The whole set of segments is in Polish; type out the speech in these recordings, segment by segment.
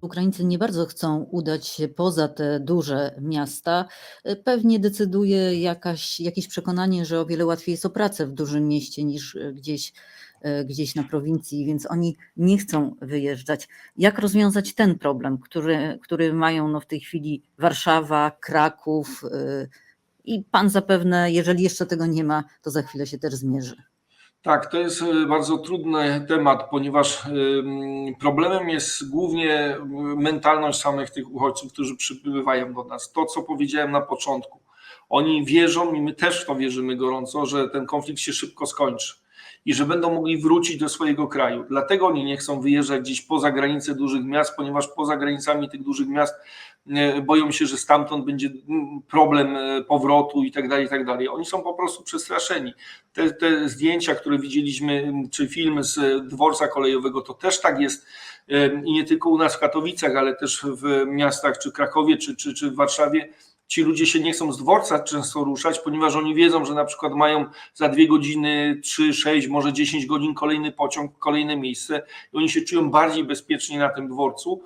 Ukraińcy nie bardzo chcą udać się poza te duże miasta. Pewnie decyduje jakaś, jakieś przekonanie, że o wiele łatwiej jest o pracę w dużym mieście niż e, gdzieś, e, gdzieś na prowincji, więc oni nie chcą wyjeżdżać. Jak rozwiązać ten problem, który, który mają no w tej chwili Warszawa, Kraków e, i pan zapewne, jeżeli jeszcze tego nie ma, to za chwilę się też zmierzy. Tak, to jest e, bardzo trudny temat, ponieważ ym, problemem jest głównie y, mentalność samych tych uchodźców, którzy przybywają do nas. To, co powiedziałem na początku. Oni wierzą i my też w to wierzymy gorąco, że ten konflikt się szybko skończy i że będą mogli wrócić do swojego kraju. Dlatego oni nie chcą wyjeżdżać gdzieś poza granice dużych miast, ponieważ poza granicami tych dużych miast e, boją się, że stamtąd będzie mm, problem e, powrotu i tak dalej, i tak dalej. Oni są po prostu przestraszeni. Te, te zdjęcia, które widzieliśmy, m, czy filmy z dworca kolejowego, to też tak jest e, i nie tylko u nas w Katowicach, ale też w miastach, czy Krakowie, czy, czy, czy w Warszawie. Ci ludzie się nie chcą z dworca często ruszać, ponieważ oni wiedzą, że na przykład mają za dwie godziny, trzy, sześć, może dziesięć godzin kolejny pociąg, kolejne miejsce i oni się czują bardziej bezpiecznie na tym dworcu,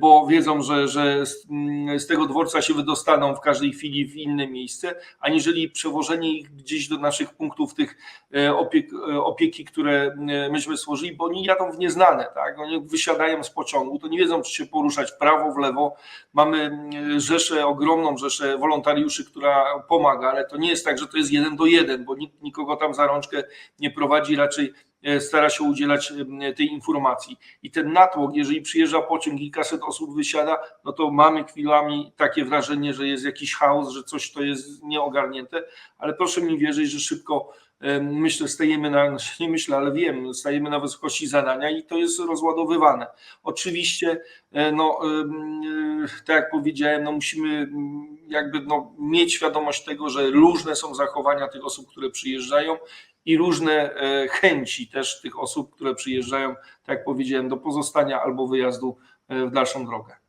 bo wiedzą, że, że z, mm, z tego dworca się wydostaną w każdej chwili w inne miejsce, aniżeli przewożenie ich gdzieś do naszych punktów tych e, opiek, e, opieki, które e, myśmy stworzyli, bo oni jadą w nieznane, tak? Oni wysiadają z pociągu, to nie wiedzą, czy się poruszać w prawo, w lewo. Mamy rzeszę, ogromną rzeszę wolontariuszy, która pomaga, ale to nie jest tak, że to jest jeden do jeden, bo nikt nikogo tam za rączkę nie prowadzi, raczej e, stara się udzielać em, tej informacji. I ten natłok, jeżeli przyjeżdża pociąg kilkaset osób wysiada, no to mamy chwilami takie wrażenie, że jest jakiś chaos, że coś to jest nieogarnięte, ale proszę mi wierzyć, że szybko myślę, stajemy na, nie myślę, ale wiem, stajemy na wysokości zadania i to jest rozładowywane. Oczywiście, e, no, e, tak jak powiedziałem, no musimy mm, jakby no, mieć świadomość tego, że różne są zachowania tych osób, które przyjeżdżają i różne e, chęci też tych osób, które przyjeżdżają, tak jak powiedziałem, do pozostania albo wyjazdu w dalszą drogę.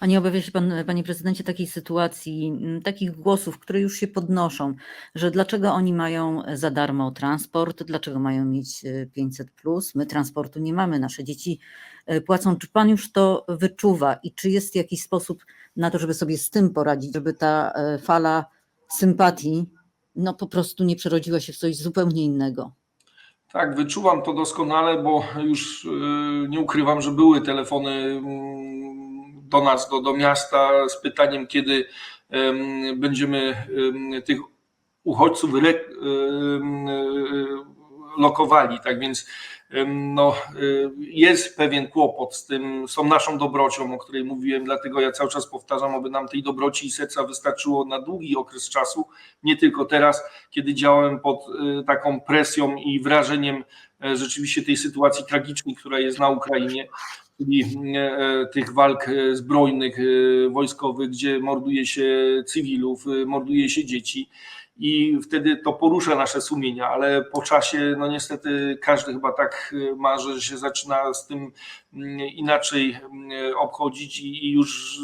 A nie obawia się pan, panie prezydencie, takiej sytuacji, takich głosów, które już się podnoszą, że dlaczego oni mają za darmo transport, dlaczego mają mieć e, 500 plus, my transportu nie mamy, nasze dzieci e, płacą. Czy pan już to wyczuwa i czy jest jakiś sposób na to, żeby sobie z tym poradzić, żeby ta e, fala sympatii no po prostu nie przerodziła się w coś zupełnie innego? Tak, wyczuwam to doskonale, bo już nie ukrywam, że były telefony do nas, do, do miasta z pytaniem, kiedy em, będziemy em, tych uchodźców re, y, lokowali. Tak więc no, y, jest pewien kłopot z tym, z tą naszą dobrocią, o której mówiłem, dlatego ja cały czas powtarzam, aby nam tej dobroci i serca wystarczyło na długi okres czasu, nie tylko teraz, kiedy działałem pod y, taką presją i wrażeniem e, rzeczywiście tej sytuacji tragicznej, która jest na Ukrainie, czyli e, tych walk e, zbrojnych, e, wojskowych, gdzie morduje się cywilów, morduje się dzieci. I wtedy to porusza nasze sumienia, ale po czasie, no niestety, każdy chyba tak ma, że się zaczyna z tym mm, inaczej obchodzić i już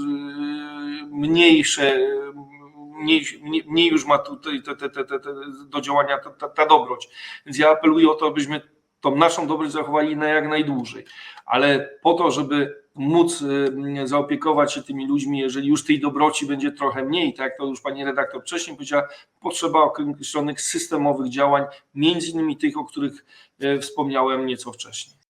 mniejsze mniej, mniej, już ma tutaj te, te, te, te do działania ta, ta, ta dobroć. Więc ja apeluję o to, abyśmy tą naszą dobroć zachowali na jak najdłużej. Ale po to, żeby móc y, zaopiekować się tymi ludźmi, jeżeli już tej dobroci będzie trochę mniej, tak jak to już pani redaktor wcześniej powiedziała, potrzeba określonych systemowych działań, między innymi tych, o których y, wspomniałem nieco wcześniej.